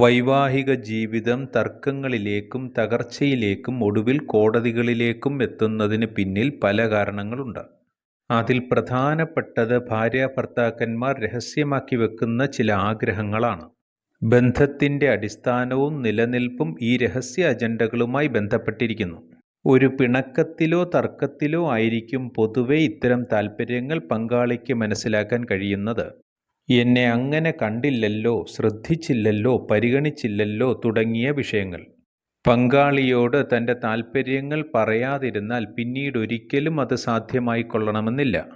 വൈവാഹിക ജീവിതം തർക്കങ്ങളിലേക്കും തകർച്ചയിലേക്കും ഒടുവിൽ കോടതികളിലേക്കും എത്തുന്നതിന് പിന്നിൽ പല കാരണങ്ങളുണ്ട്. അതിൽ പ്രധാനപ്പെട്ടത് ഭാര്യാഭർത്താക്കന്മാർ രഹസ്യമാക്കി വെക്കുന്ന ചില ആഗ്രഹങ്ങളാണ്. ബന്ധത്തിന്റെ അടിസ്ഥാനവും നിലനിൽപ്പും ഈ രഹസ്യ അജണ്ടകളുമായി ബന്ധപ്പെട്ടിരിക്കുന്നു. ഒരു പിണക്കത്തിലോ തർക്കത്തിലോ ആയിരിക്കും പൊതുവെ ഇത്തരം താൽപര്യങ്ങൾ പങ്കാളിക്ക് മനസ്സിലാക്കാൻ കഴിയുന്നത്. എന്നെ അങ്ങനെ കണ്ടില്ലല്ലോ, ശ്രദ്ധിച്ചില്ലല്ലോ, പരിഗണിച്ചില്ലല്ലോ തുടങ്ങിയ വിഷയങ്ങൾ. പങ്കാളിയോട് തന്റെ താൽപര്യങ്ങൾ പറയാതിരുന്നാൽ പിന്നീട് ഒരിക്കലും അത് സാധ്യമായിക്കൊള്ളണമെന്നില്ല.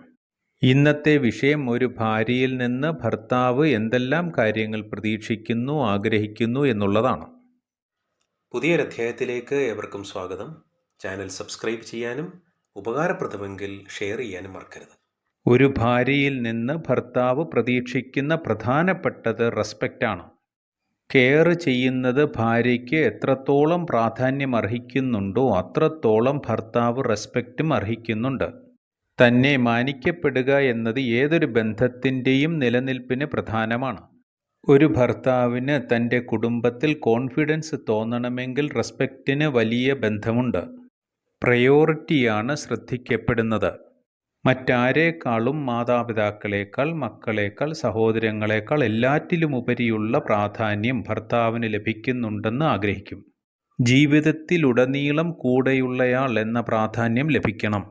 ഇന്നത്തെ വിഷയം ഒരു ഭാര്യയിൽ നിന്ന് ഭർത്താവ് എന്തെല്ലാം കാര്യങ്ങൾ പ്രതീക്ഷിക്കുന്നു, ആഗ്രഹിക്കുന്നു എന്നുള്ളതാണ്. പുതിയൊരധ്യായത്തിലേക്ക് ഏവർക്കും സ്വാഗതം. ചാനൽ സബ്സ്ക്രൈബ് ചെയ്യാനും ഉപകാരപ്രദമെങ്കിൽ ഷെയർ ചെയ്യാനും മറക്കരുത്. ഒരു ഭാര്യയിൽ നിന്ന് ഭർത്താവ് പ്രതീക്ഷിക്കുന്ന പ്രധാനപ്പെട്ടത് റെസ്പെക്റ്റാണ്. കെയർ ചെയ്യുന്നത് ഭാര്യയ്ക്ക് എത്രത്തോളം പ്രാധാന്യം അർഹിക്കുന്നുണ്ടോ അത്രത്തോളം ഭർത്താവ് റെസ്പെക്റ്റും അർഹിക്കുന്നുണ്ട്. തന്നെ മാനിക്കപ്പെടുക എന്നത് ഏതൊരു ബന്ധത്തിന്റെയും നിലനിൽപ്പിന് പ്രധാനമാണ്. ഒരു ഭർത്താവിന് തന്റെ കുടുംബത്തിൽ കോൺഫിഡൻസ് തോന്നണമെങ്കിൽ റെസ്പെക്റ്റിന് വലിയ ബന്ധമുണ്ട്. പ്രയോറിറ്റിയാണ് ശ്രദ്ധിക്കപ്പെടുന്നത്. മറ്റാരേക്കാളും മാതാപിതാക്കളേക്കാൾ, മക്കളേക്കാൾ, സഹോദരങ്ങളേക്കാൾ എല്ലാറ്റിലുമുപരിയുള്ള പ്രാധാന്യം ഭർത്താവിന് ലഭിക്കുന്നുണ്ടെന്ന് ആഗ്രഹിക്കും. ജീവിതത്തിലുടനീളം കൂടെയുള്ളയാൾ എന്ന പ്രാധാന്യം ലഭിക്കണം.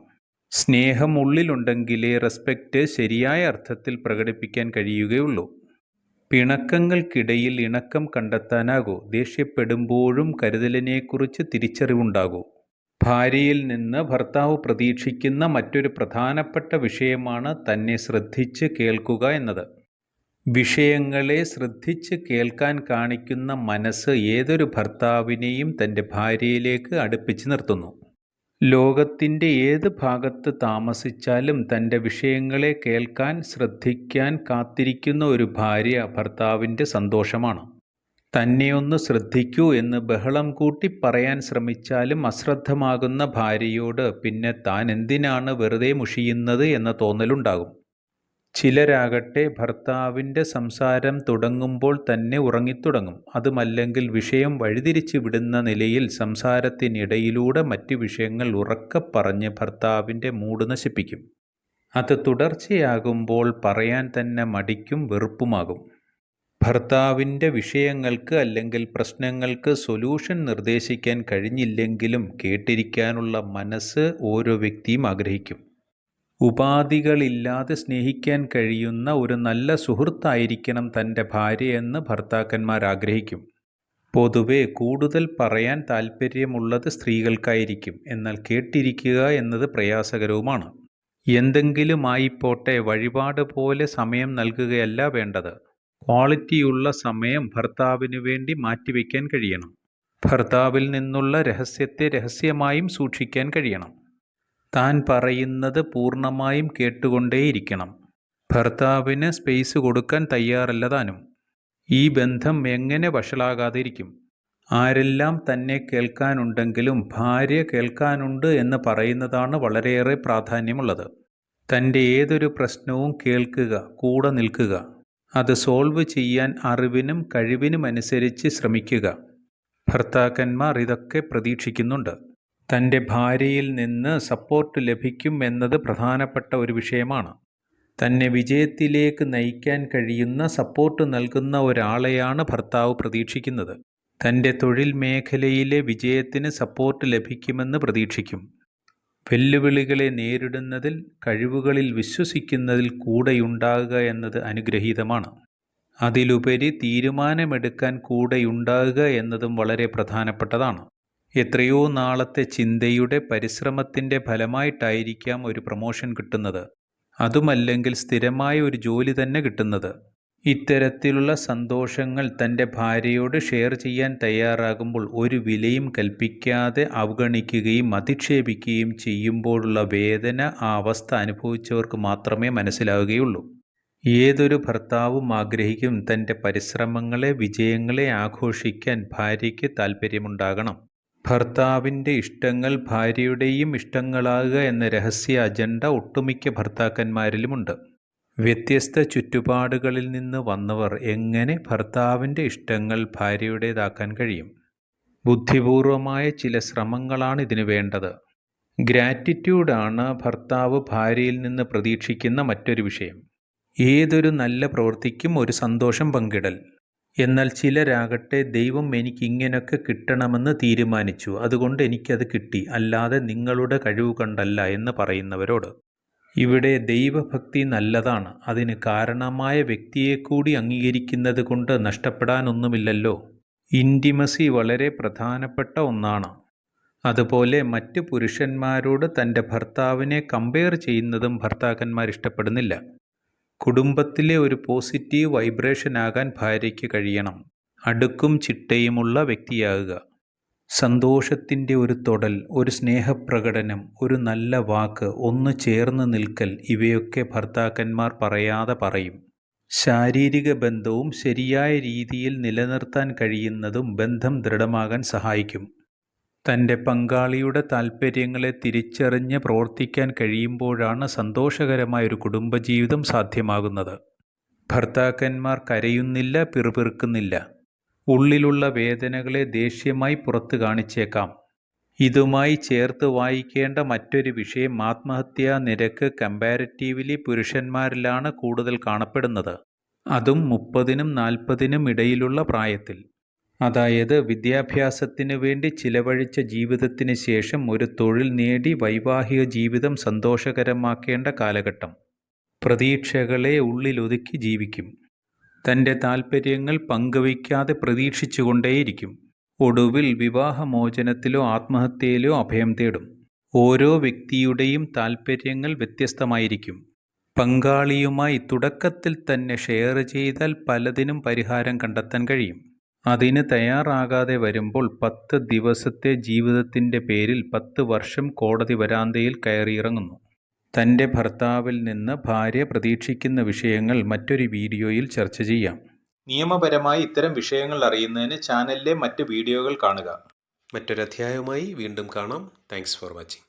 സ്നേഹം ഉള്ളിലുണ്ടെങ്കിലേ റെസ്പെക്റ്റ് ശരിയായ അർത്ഥത്തിൽ പ്രകടിപ്പിക്കാൻ കഴിയുകയുള്ളൂ. പിണക്കങ്ങൾക്കിടയിൽ ഇണക്കം കണ്ടെത്താനാകൂ. ദേഷ്യപ്പെടുമ്പോഴും കരുതലിനെക്കുറിച്ച് തിരിച്ചറിവുണ്ടാകൂ. ഭാര്യയിൽ നിന്ന് ഭർത്താവ് പ്രതീക്ഷിക്കുന്ന മറ്റൊരു പ്രധാനപ്പെട്ട വിഷയമാണ് തന്നെ ശ്രദ്ധിച്ച് കേൾക്കുക എന്നത്. വിഷയങ്ങളെ ശ്രദ്ധിച്ച് കേൾക്കാൻ കാണിക്കുന്ന മനസ്സ് ഏതൊരു ഭർത്താവിനെയും തന്റെ ഭാര്യയിലേക്ക് അടുപ്പിച്ച് നിർത്തുന്നു. ലോകത്തിന്റെ ഏത് ഭാഗത്ത് താമസിച്ചാലും തന്റെ വിഷയങ്ങളെ കേൾക്കാൻ, ശ്രദ്ധിക്കാൻ കാത്തിരിക്കുന്ന ഒരു ഭാര്യ ഭർത്താവിന്റെ സന്തോഷമാണ്. തന്നെയൊന്ന് ശ്രദ്ധിക്കൂ എന്ന് ബഹളം കൂട്ടി പറയാൻ ശ്രമിച്ചാലും അശ്രദ്ധമാകുന്ന ഭാര്യയോട് പിന്നെ താൻ എന്തിനാണ് വെറുതെ മുഷിയുന്നത് എന്ന തോന്നലുണ്ടാകും. ചിലരാകട്ടെ ഭർത്താവിന്റെ സംസാരം തുടങ്ങുമ്പോൾ തന്നെ ഉറങ്ങിത്തുടങ്ങും. അതുമല്ലെങ്കിൽ വിഷയം വഴിതിരിച്ച് വിടുന്ന നിലയിൽ സംസാരത്തിനിടയിലൂടെ മറ്റു വിഷയങ്ങൾ ഉറക്കെ പറഞ്ഞ് ഭർത്താവിന്റെ മൂട് നശിപ്പിക്കും. അത് തുടർച്ചയാകുമ്പോൾ പറയാൻ തന്നെ മടിക്കും, വെറുപ്പുമാകും. ഭർത്താവിന്റെ വിഷയങ്ങൾക്ക് അല്ലെങ്കിൽ പ്രശ്നങ്ങൾക്ക് സൊല്യൂഷൻ നിർദ്ദേശിക്കാൻ കഴിഞ്ഞില്ലെങ്കിലും കേട്ടിരിക്കാനുള്ള മനസ്സ് ഓരോ വ്യക്തിയും ആഗ്രഹിക്കും. ഉപാധികളില്ലാതെ സ്നേഹിക്കാൻ കഴിയുന്ന ഒരു നല്ല സുഹൃത്തായിരിക്കണം തന്റെ ഭാര്യയെന്ന് ഭർത്താക്കന്മാർ ആഗ്രഹിക്കും. പൊതുവെ കൂടുതൽ പറയാൻ താൽപ്പര്യമുള്ളത് സ്ത്രീകൾക്കായിരിക്കും. എന്നാൽ കേട്ടിരിക്കുക എന്നത് പ്രയാസകരവുമാണ്. എന്തെങ്കിലുമായിപ്പോട്ടെ വഴിപാട് പോലെ സമയം നൽകുകയല്ല വേണ്ടത്. ക്വാളിറ്റിയുള്ള സമയം ഭർത്താവിനു വേണ്ടി മാറ്റിവെക്കാൻ കഴിയണം. ഭർത്താവിൽ നിന്നുള്ള രഹസ്യത്തെ രഹസ്യമായും സൂക്ഷിക്കാൻ കഴിയണം. താൻ പറയുന്നത് പൂർണമായും കേട്ടുകൊണ്ടേയിരിക്കണം. ഭർത്താവിന് സ്പേസ് കൊടുക്കാൻ തയ്യാറല്ല താനും. ഈ ബന്ധം എങ്ങനെ വഷളാകാതിരിക്കും. ആരെല്ലാം തന്നെ കേൾക്കാനുണ്ടെങ്കിലും ഭാര്യ കേൾക്കാനുണ്ട് എന്ന് പറയുന്നതാണ് വളരെയേറെ പ്രാധാന്യമുള്ളത്. തന്റെ ഏതൊരു പ്രശ്നവും കേൾക്കുക, കൂടെ നിൽക്കുക, അത് സോൾവ് ചെയ്യാൻ അറിവിനും കഴിവിനുമനുസരിച്ച് ശ്രമിക്കുക. ഭർത്താക്കന്മാർ ഇതൊക്കെ പ്രതീക്ഷിക്കുന്നുണ്ട്. തന്റെ ഭാര്യയിൽ നിന്ന് സപ്പോർട്ട് ലഭിക്കും എന്നത് പ്രധാനപ്പെട്ട ഒരു വിഷയമാണ്. തന്നെ വിജയത്തിലേക്ക് നയിക്കാൻ കഴിയുന്ന, സപ്പോർട്ട് നൽകുന്ന ഒരാളെയാണ് ഭർത്താവ് പ്രതീക്ഷിക്കുന്നത്. തന്റെ തൊഴിൽ മേഖലയിലെ വിജയത്തിന് സപ്പോർട്ട് ലഭിക്കുമെന്ന് പ്രതീക്ഷിക്കും. വെല്ലുവിളികളെ നേരിടുന്നതിൽ, കഴിവുകളിൽ വിശ്വസിക്കുന്നതിൽ കൂടെയുണ്ടാകുക എന്നത് അനുഗ്രഹീതമാണ്. അതിലുപരി തീരുമാനമെടുക്കാൻ കൂടെയുണ്ടാകുക എന്നതും വളരെ പ്രധാനപ്പെട്ടതാണ്. എത്രയോ നാളത്തെ ചിന്തയുടെ, പരിശ്രമത്തിന്റെ ഫലമായിട്ടായിരിക്കാം ഒരു പ്രൊമോഷൻ കിട്ടുന്നത്. അതുമല്ലെങ്കിൽ സ്ഥിരമായ ഒരു ജോലി തന്നെ കിട്ടുന്നത്. ഇത്തരത്തിലുള്ള സന്തോഷങ്ങൾ തന്റെ ഭാര്യയോട് ഷെയർ ചെയ്യാൻ തയ്യാറാകുമ്പോൾ ഒരു വിലയും കൽപ്പിക്കാതെ അവഗണിക്കുകയും അധിക്ഷേപിക്കുകയും ചെയ്യുമ്പോഴുള്ള വേദന ആ അവസ്ഥ അനുഭവിച്ചവർക്ക് മാത്രമേ മനസ്സിലാവുകയുള്ളൂ ഏതൊരു ഭർത്താവും ആഗ്രഹിക്കും തന്റെ പരിശ്രമങ്ങളെ, വിജയങ്ങളെ ആഘോഷിക്കാൻ ഭാര്യയ്ക്ക് താൽപര്യമുണ്ടാകണം. ഭർത്താവിന്റെ ഇഷ്ടങ്ങൾ ഭാര്യയുടെയും ഇഷ്ടങ്ങളാകുക എന്ന രഹസ്യ അജണ്ട ഒട്ടുമിക്ക ഭർത്താക്കന്മാരിലുമുണ്ട്. വ്യത്യസ്ത ചുറ്റുപാടുകളിൽ നിന്ന് വന്നവർ എങ്ങനെ ഭർത്താവിന്റെ ഇഷ്ടങ്ങൾ ഭാര്യയുടേതാക്കാൻ കഴിയും? ബുദ്ധിപൂർവമായ ചില ശ്രമങ്ങളാണ് ഇതിനു വേണ്ടത്. ഗ്രാറ്റിറ്റ്യൂഡാണ് ഭർത്താവ് ഭാര്യയിൽ നിന്ന് പ്രതീക്ഷിക്കുന്ന മറ്റൊരു വിഷയം. ഏതൊരു നല്ല പ്രവൃത്തിക്കും ഒരു സന്തോഷം പങ്കിടൽ. എന്നാൽ ചിലരാകട്ടെ ദൈവം എനിക്ക് ഇങ്ങനെയൊക്കെ കിട്ടണമെന്ന് തീരുമാനിച്ചു. അതുകൊണ്ട് എനിക്കത് കിട്ടി. അല്ലാതെ നിങ്ങളുടെ കഴിവ് കണ്ടല്ല എന്ന് പറയുന്നവരോട്. ഇവിടെ ദൈവഭക്തി നല്ലതാണ്. അതിന് കാരണമായ വ്യക്തിയെ കൂടി അംഗീകരിക്കുന്നത് കൊണ്ട് നഷ്ടപ്പെടാനൊന്നുമില്ലല്ലോ. ഇന്റിമസി വളരെ പ്രധാനപ്പെട്ട ഒന്നാണ്. അതുപോലെ മറ്റ് പുരുഷന്മാരോട് തന്റെ ഭർത്താവിനെ കമ്പയർ ചെയ്യുന്നതും ഭർത്താക്കന്മാർ ഇഷ്ടപ്പെടുന്നില്ല. കുടുംബത്തിലെ ഒരു പോസിറ്റീവ് വൈബ്രേഷൻ ആകാൻ ഭാര്യയ്ക്ക് കഴിയണം. അടുക്കും ചിട്ടയുമുള്ള വ്യക്തിയാകുക. സന്തോഷത്തിന്റെ ഒരു തൊടൽ ഒരു സ്നേഹപ്രകടനം ഒരു നല്ല വാക്ക് ഒന്ന് ചേർന്ന് നിൽക്കൽ ഇവയൊക്കെ ഭർത്താക്കന്മാർ പറയാതെ പറയും. ശാരീരിക ബന്ധവും ശരിയായ രീതിയിൽ നിലനിർത്താൻ കഴിയുന്നതും ബന്ധം ദൃഢമാകാൻ സഹായിക്കും. തന്റെ പങ്കാളിയുടെ താൽപ്പര്യങ്ങളെ തിരിച്ചറിഞ്ഞ് പ്രവർത്തിക്കാൻ കഴിയുമ്പോഴാണ് സന്തോഷകരമായ ഒരു കുടുംബജീവിതം സാധ്യമാകുന്നത്. ഭർത്താക്കന്മാർ കരയുന്നില്ല പിറുപിറുക്കുന്നില്ല. ഉള്ളിലുള്ള വേദനകളെ ദേഷ്യമായി പുറത്തു കാണിച്ചേക്കാം. ഇതുമായി ചേർത്ത് വായിക്കേണ്ട മറ്റൊരു വിഷയം ആത്മഹത്യാ നിരക്ക് കമ്പാരിറ്റീവ്ലി പുരുഷന്മാരിലാണ് കൂടുതൽ കാണപ്പെടുന്നത്. അതും മുപ്പതിനും നാൽപ്പതിനും ഇടയിലുള്ള പ്രായത്തിൽ. അതായത് വിദ്യാഭ്യാസത്തിന് വേണ്ടി ചിലവഴിച്ച ജീവിതത്തിന് ശേഷം ഒരു തൊഴിൽ നേടി വൈവാഹിക ജീവിതം സന്തോഷകരമാക്കേണ്ട കാലഘട്ടം. പ്രതീക്ഷകളെ ഉള്ളിലൊതുക്കി ജീവിക്കും. തന്റെ താൽപ്പര്യങ്ങൾ പങ്കുവയ്ക്കാതെ പ്രതീക്ഷിച്ചുകൊണ്ടേയിരിക്കും. ഒടുവിൽ വിവാഹമോചനത്തിലോ ആത്മഹത്യയിലോ അഭയം തേടും. ഓരോ വ്യക്തിയുടെയും താൽപ്പര്യങ്ങൾ വ്യത്യസ്തമായിരിക്കും. പങ്കാളിയുമായി തുടക്കത്തിൽ തന്നെ ഷെയർ ചെയ്താൽ പലതിനും പരിഹാരം കണ്ടെത്താൻ കഴിയും. അതിന് തയ്യാറാകാതെ വരുമ്പോൾ പത്ത് ദിവസത്തെ ജീവിതത്തിന്റെ പേരിൽ പത്ത് വർഷം കോടതി വരാന്തയിൽ കയറിയിറങ്ങുന്നു. തന്റെ ഭർത്താവിൽ നിന്ന് ഭാര്യ പ്രതീക്ഷിക്കുന്ന വിഷയങ്ങൾ മറ്റൊരു വീഡിയോയിൽ ചർച്ച ചെയ്യാം. നിയമപരമായി ഇത്തരം വിഷയങ്ങൾ അറിയുന്നതിന് ചാനലിലെ മറ്റ് വീഡിയോകൾ കാണുക. മറ്റൊരധ്യായവുമായി വീണ്ടും കാണാം. Thanks for watching